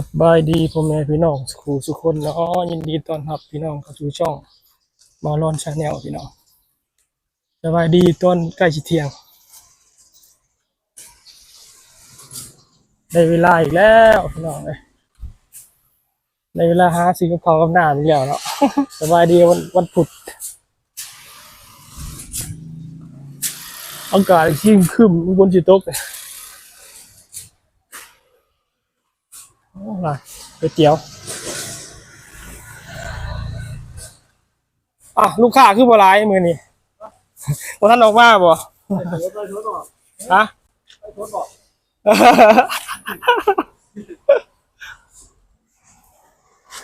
สบายดีพ่อแม่พี่น้องสุขสุขคนเนาะยินดีต้อนรับพี่น้องเข้าสู่ช่องมาลอนชาแนลพี่น้องสบายดีต้นใกล้สิเที่ยง ได้เวลาอีกแล้วพี่น้องเอ้ยในเวลาหาซื้อกับข้าวกับน้ำอีกแล้วเนาะสบายดีวันวันพุธอากาศชิมขึ้นบนจิตกเลย โอ้ล่ะก๋วยเตี๋ยวอะลูกค้าคือบ่หลายมือนี่บ่ท่านออกมาบ่ฮะ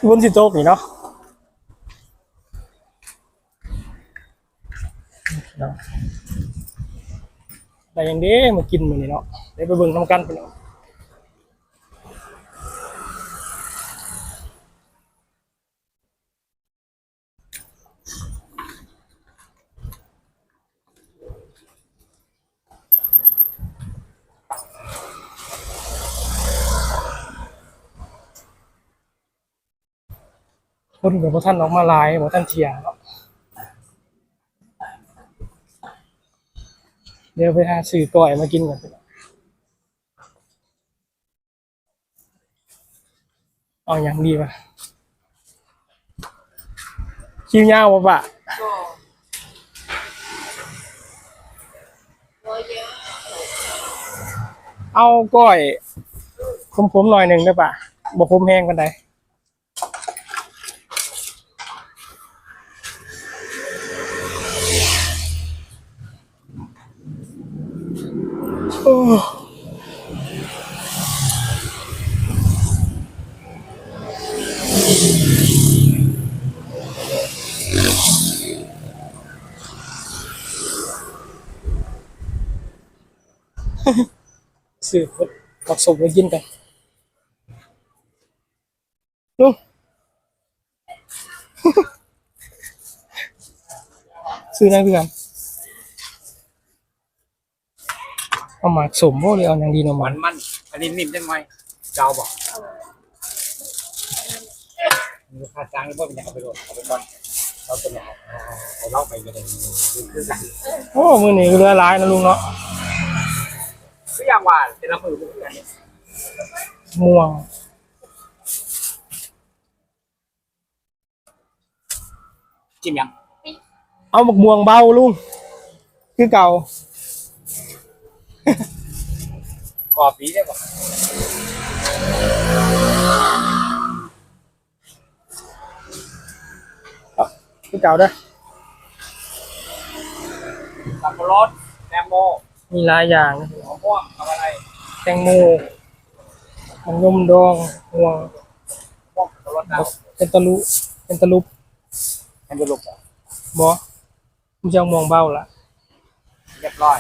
บนสิโต๊ะนี่เนาะเนาะแต่อย่างนี้มากินมือนี่เนาะเดี๋ยวไปเบิ่งน้ำกันไปเนาะ คนกับพท่านออกมาลายบ่ท่านเทียเนาะเดี๋ยวไปหาซื้อก่อยมากินก่อนเอาอย่างดีป่ะคิวยาวป่ะปะเอาก้อยคมๆหน่อยหนึ่งได้ป่ะบ่คมแห้งกันได โอ้สื่อผักสมไปกินกันลุง ซื้อได้ เพื่อนเอาหมากสมโมเลยเอาอย่างดีเนาะหหมัวานนมันอันนี้นิ่มได้ไหมเจ้าบอกมีค่าจ้างหรือว่าเป็นยังเอาไปโหลดเอาไปก่อนเราเป็นยังเอาเล่าไปกันเลยคือกันโอ้มือนี่เรือร้ายนะลุงเนาะคืออย่างว่าเป็นละมือเป็นอย่างนี้ม่วงจิ้มยังเอาหมกม่วงเบาลุงคือเก่า กรอบนี้ได้ป่ะคือเก่าเด้อสับปะรดแตงโมมีหลายอย่างนะมะม่วงกับอะไรแตงโมมันยมดองม่วงมะม่วงสับปะรดดาวเป็นตะลุเป็นตะลุบแอนดูลูกบ่มันจะเอาม่วงเบาละเรียบร้อย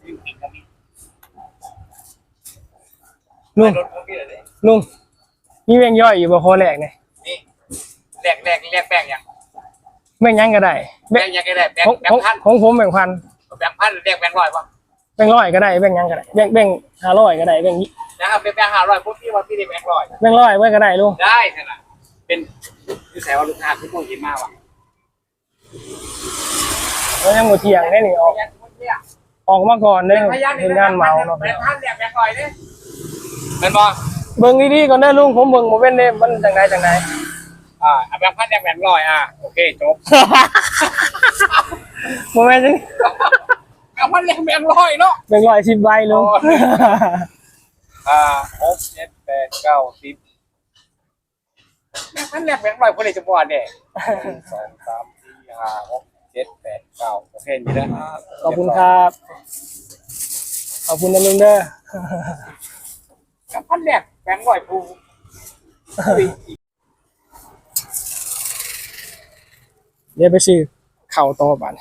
ซิ่งกินกันนี่ ลุงรถเมื่อกี้เลยลุงมีแมงย่อยอยู่บ่คอแรกเนี่ยนี่แรกแรกแรกแป้งยังแมงหยังก็ได้แบแป้งงยังก็ได้แป้งของแป้ของงพันของผมแบ่งพันแป้งพันหรือแป้งแป้งร้อยป่ะแบ่งร้อยก็ได้แบ่งหยังก็ได้แบ่งแบ่งห้าร้อยก็ได้แบ่งนะครับเป็นแป้งห้าร้อยปุ๊บพี่ว่าพี่ได้แป้งร้อยแบ่งร้อยไว้ก็ได้ลุงได้ขนาดเป็นคือแสว่าลูกค้าที่พูดกินมากว่ะแล้วยังหมดเที่ยงได้นี่ออกยังพูดเนี่ยออกมาก่อนเด้อพยานเห็นงานเมาเนาะเป็นท่านเนี่ยแป้งร้อยเนี่ย เป็นบ่เบิ่งดีๆก่อนเด้อลุงผมเบิ่งบ่เป็นเด้มันจังไดจังไดอ่าเอาแป้งพันเนี่ยแป้งร้อยอะโอเคจบบ่แม่นจังแป้งพันเนี่ยแป้งร้อยเนาะแบ่งร้อยสิบใบลุงโอ้อ่าหกเจ็ดแปดเก้าสิบแป้งพันเนี่ยแป้งร้อยคนเลยจะบอกเนี่ยหนึ่งสองสามสี่ห้าหกเจ็ดแปดเก้าโอเคมีแล้วขอบคุณครับขอบคุณนะลุงเด้อ แป้งพันเนี่ยแป้งร้อยภูเดี๋ยวไปซื้อเข่าต่อบ้าน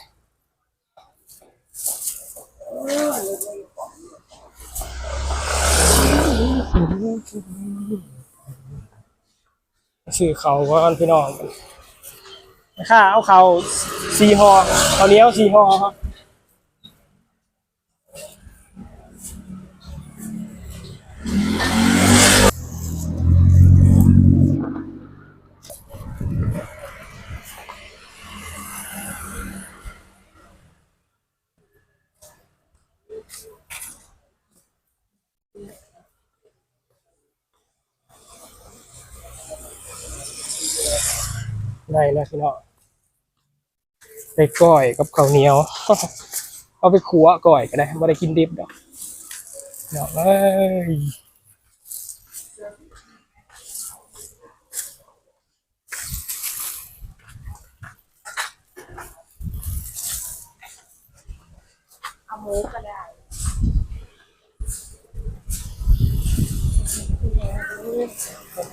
ซื้อเขาก่อนพี่น้องค่าเอาเขาวซีฮอเอาเนี้ยวซีฮอครับ ได้แล้วพี่น้องไปก้อยกับข้าวเหนียว เอาไปขัวก้อยก็ได้ไม่ได้กินดิบดอกเนาะเอ้ยเอาหมูก็ได้เ